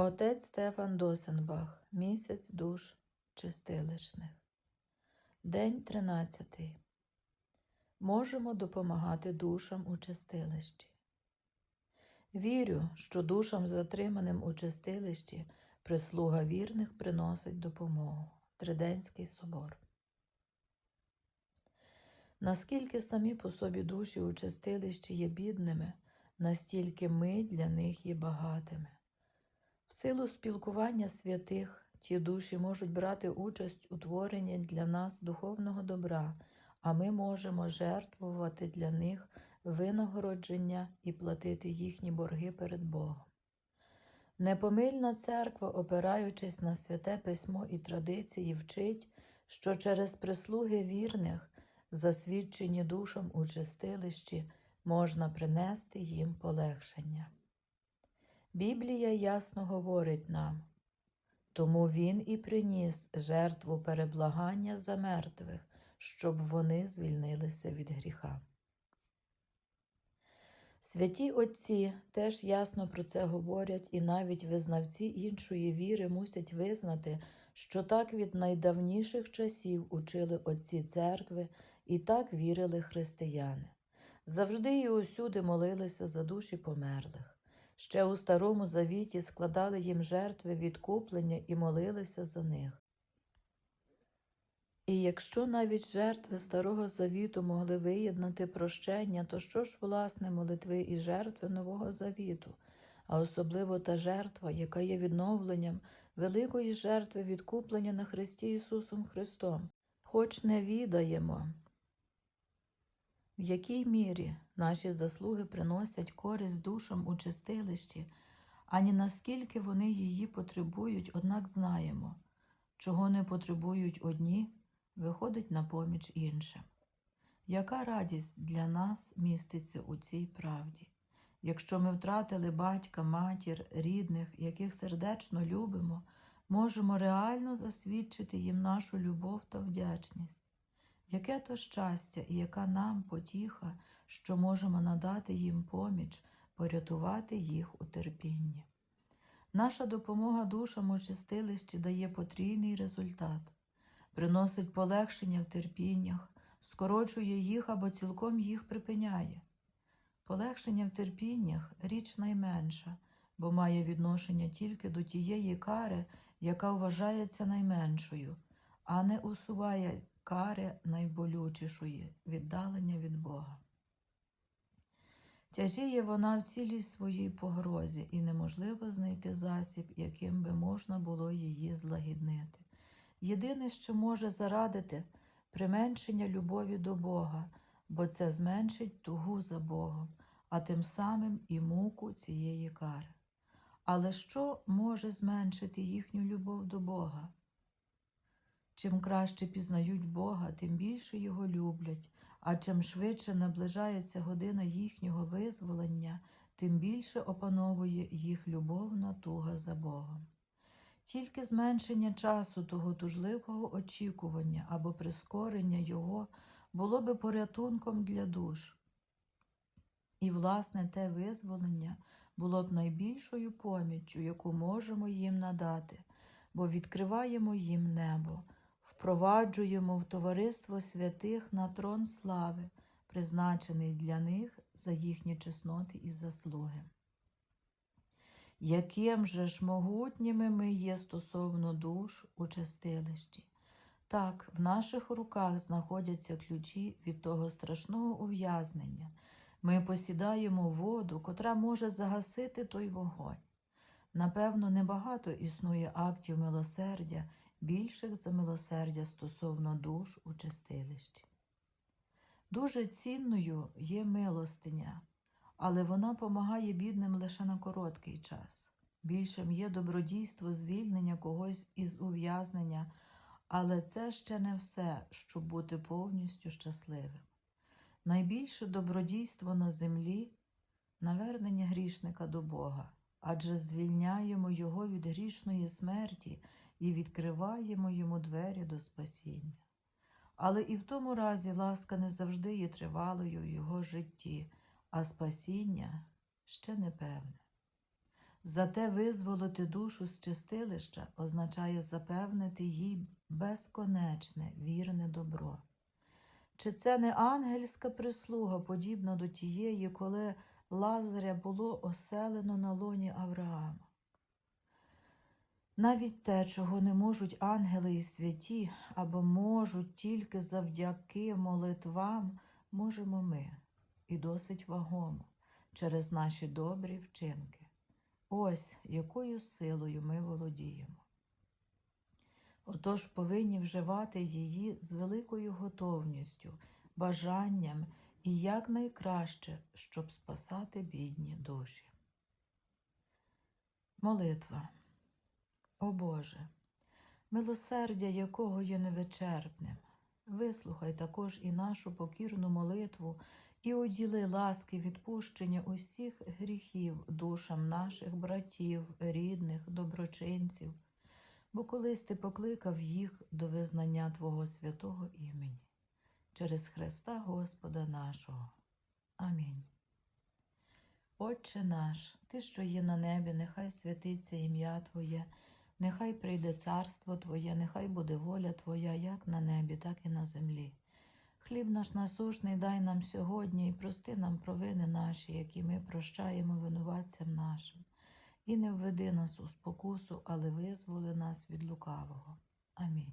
Отець Стефан Досенбах. Місяць душ чистилищних. День 13. Можемо допомагати душам у чистилищі. Вірю, що душам, затриманим у чистилищі, прислуга вірних приносить допомогу. Триденський собор. Наскільки самі по собі душі у чистилищі є бідними, настільки ми для них є багатими. В силу спілкування святих ті душі можуть брати участь у творенні для нас духовного добра, а ми можемо жертвувати для них винагородження і платити їхні борги перед Богом. Непомильна церква, опираючись на святе письмо і традиції, вчить, що через прислуги вірних, засвідчені душам у чистилищі, можна принести їм полегшення. Біблія ясно говорить нам, тому Він і приніс жертву переблагання за мертвих, щоб вони звільнилися від гріха. Святі Отці теж ясно про це говорять, і навіть визнавці іншої віри мусять визнати, що так від найдавніших часів учили отці церкви і так вірили християни. Завжди і усюди молилися за душі померлих. Ще у Старому Завіті складали їм жертви відкуплення і молилися за них. І якщо навіть жертви Старого Завіту могли виєднати прощення, то що ж, власне, молитви і жертви Нового Завіту, а особливо та жертва, яка є відновленням великої жертви відкуплення на Христі Ісусом Христом, хоч не відаємо, в якій мірі наші заслуги приносять користь душам у чистилищі, ані наскільки вони її потребують, однак знаємо, чого не потребують одні, виходить на поміч іншим. Яка радість для нас міститься у цій правді? Якщо ми втратили батька, матір, рідних, яких сердечно любимо, можемо реально засвідчити їм нашу любов та вдячність. Яке то щастя і яка нам потіха, що можемо надати їм поміч, порятувати їх у терпінні. Наша допомога душам у чистилищі дає потрійний результат, приносить полегшення в терпіннях, скорочує їх або цілком їх припиняє. Полегшення в терпіннях річ найменша, бо має відношення тільки до тієї кари, яка вважається найменшою, а не усуває кари найболючішої віддалення від Бога. Тяжіє вона в цілій своїй погрозі, і неможливо знайти засіб, яким би можна було її злагіднити. Єдине, що може зарадити применшення любові до Бога, бо це зменшить тугу за Богом, а тим самим і муку цієї кари. Але що може зменшити їхню любов до Бога? Чим краще пізнають Бога, тим більше Його люблять, а чим швидше наближається година їхнього визволення, тим більше опановує їх любовна туга за Богом. Тільки зменшення часу того тужливого очікування або прискорення Його було би порятунком для душ. І, власне, те визволення було б найбільшою поміччю, яку можемо їм надати, бо відкриваємо їм небо впроваджуємо в товариство святих на трон слави, призначений для них за їхні чесноти і заслуги. Яким же ж могутніми ми є стосовно душ у чистилищі? Так, в наших руках знаходяться ключі від того страшного ув'язнення. Ми посідаємо воду, котра може загасити той вогонь. Напевно, небагато існує актів милосердя, більших за милосердя стосовно душ у чистилищі. Дуже цінною є милостиня, але вона помагає бідним лише на короткий час. Більшим є добродійство звільнення когось із ув'язнення, але це ще не все, щоб бути повністю щасливим. Найбільше добродійство на землі навернення грішника до Бога, адже звільняємо Його від грішної смерті і відкриваємо йому двері до спасіння. Але і в тому разі ласка не завжди є тривалою в його житті, а спасіння ще непевне. Зате визволити душу з чистилища означає запевнити їй безконечне, вірне добро. Чи це не ангельська прислуга, подібна до тієї, коли Лазаря було оселено на лоні Авраама? Навіть те, чого не можуть ангели і святі, або можуть тільки завдяки молитвам, можемо ми, і досить вагомо, через наші добрі вчинки. Ось якою силою ми володіємо. Отож повинні вживати її з великою готовністю, бажанням і якнайкраще, щоб спасати бідні душі. Молитва. О Боже, милосердя якого є невичерпним, вислухай також і нашу покірну молитву і уділи ласки відпущення усіх гріхів душам наших братів, рідних, доброчинців, бо колись ти покликав їх до визнання Твого святого імені через Христа Господа нашого. Амінь. Отче наш, Ти, що є на небі, нехай святиться ім'я Твоє, нехай прийде царство Твоє, нехай буде воля Твоя, як на небі, так і на землі. Хліб наш насушний дай нам сьогодні і прости нам провини наші, які ми прощаємо винуватцям нашим, і не введи нас у спокусу, але визволи нас від лукавого. Амінь.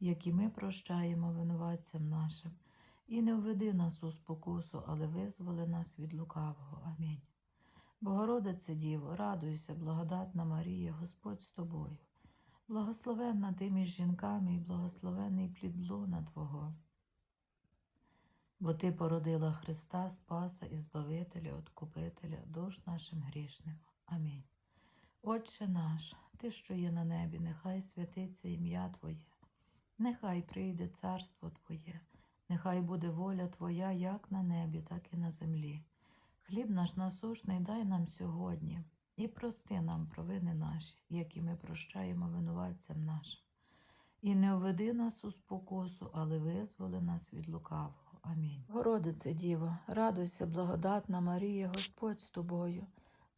які ми прощаємо винуватцям нашим, і не введи нас у спокусу, але визволи нас від лукавого. Амінь. Богородице Діво, радуйся, благодатна Марія, Господь з тобою. Благословенна ти між жінками і благословений плід лона Твого. Бо Ти породила Христа, Спаса і Збавителя, Откупителя, душ нашим грішним. Амінь. Отче наш, Ти, що є на небі, нехай святиться ім'я Твоє, нехай прийде царство Твоє, нехай буде воля Твоя як на небі, так і на землі. Хліб наш насушний дай нам сьогодні. І прости нам провини наші, які ми прощаємо винуватцям нашим. І не введи нас у спокусу, але визволи нас від лукавого. Амінь. Городице Діво, радуйся, благодатна Марія, Господь з тобою,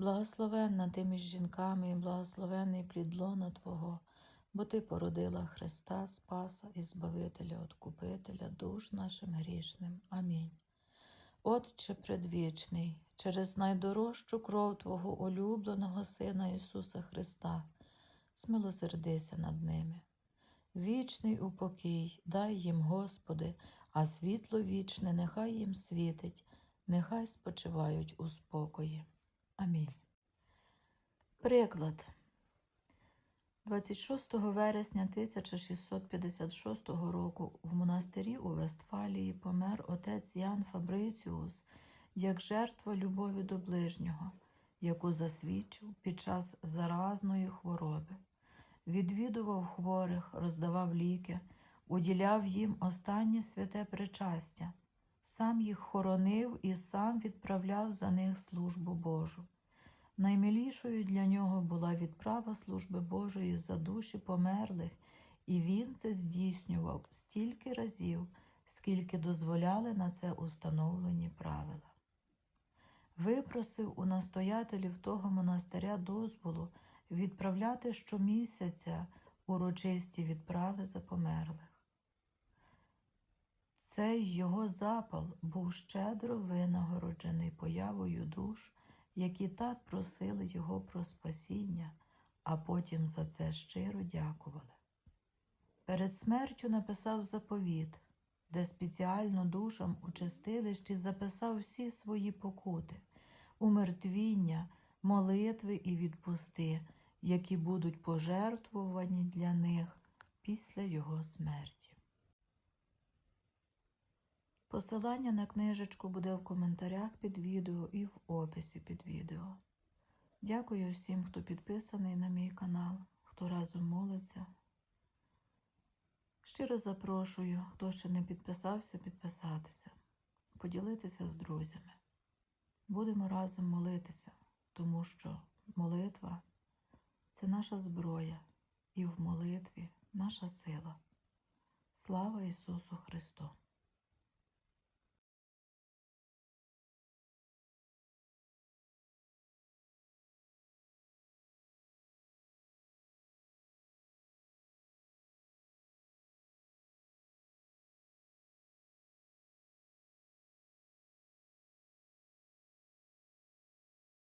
благословенна ти між жінками і благословенний плід лона Твого, бо Ти породила Христа, Спаса і Збавителя, Откупителя, душ нашим грішним. Амінь. Отче предвічний, через найдорожчу кров Твого улюбленого Сина Ісуса Христа, смилосердися над ними. Вічний упокій, дай їм, Господи, а світло вічне нехай їм світить, нехай спочивають у спокої. Амінь. Приклад. 26 вересня 1656 року в монастирі у Вестфалії помер отець Ян Фабриціус як жертва любові до ближнього, яку засвідчив під час заразної хвороби. Відвідував хворих, роздавав ліки, уділяв їм останнє святе причастя, сам їх хоронив і сам відправляв за них службу Божу. Наймилішою для нього була відправа служби Божої за душі померлих, і він це здійснював стільки разів, скільки дозволяли на це установлені правила. Випросив у настоятелів того монастиря дозволу відправляти щомісяця урочисті відправи за померлих. Цей його запал був щедро винагороджений появою душ, які так просили його про спасіння, а потім за це щиро дякували. Перед смертю написав заповіт, де спеціально душам у чистилищі записав всі свої покути, умертвіння, молитви і відпусти, які будуть пожертвувані для них після його смерті. Посилання на книжечку буде в коментарях під відео і в описі під відео. Дякую всім, хто підписаний на мій канал, хто разом молиться. Щиро запрошую, хто ще не підписався, підписатися, поділитися з друзями. Будемо разом молитися, тому що молитва це наша зброя, і в молитві наша сила. Слава Ісусу Христу!